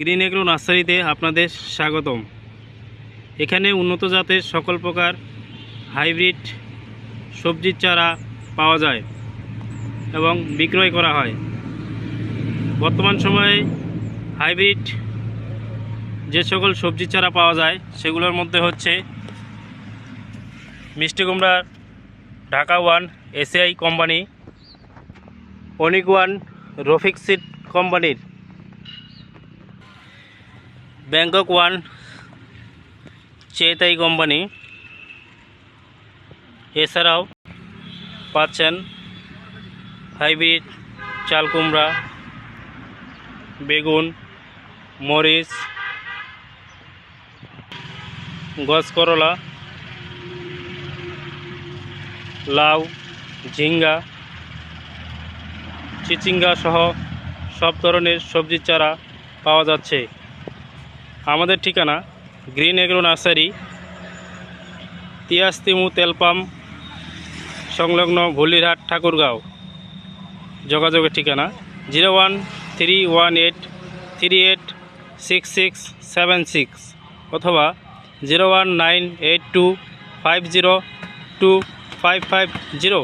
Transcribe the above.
Green agro নার্সারিতে আপনাদের স্বাগতম। এখানে উন্নত জাতের সকল প্রকার হাইব্রিড সবজির চারা পাওয়া যায় এবং বিক্রয় করা হয়। বর্তমান সময়ে হাইব্রিড যে সকল সবজির চারা পাওয়া যায়, সেগুলোর মধ্যে হচ্ছে মিষ্টি কুমড়ার Dhaka one ACI company, Anik one Rafiq seed কোম্পানির ব্যাংকক ওয়ান চেতাই কোম্পানি। এছাড়াও পাচ্ছেন হাইব্রিড চাল কুমড়া, বেগুন, মরিচ, গছ করলা, লাউ, ঝিঙ্গা, চিচিঙ্গা সহ সব ধরনের সবজির চারা পাওয়া যাচ্ছে। আমাদের ঠিকানা গ্রিন এগ্রো নার্সারি, তিয়াস্তিমু তেলপাম সংলগ্ন ভুলিরহাট, ঠাকুরগাঁও। যোগাযোগের ঠিকানা zero one three one eight three eight six six seven six অথবা zero one nine eight two five zero two five five zero.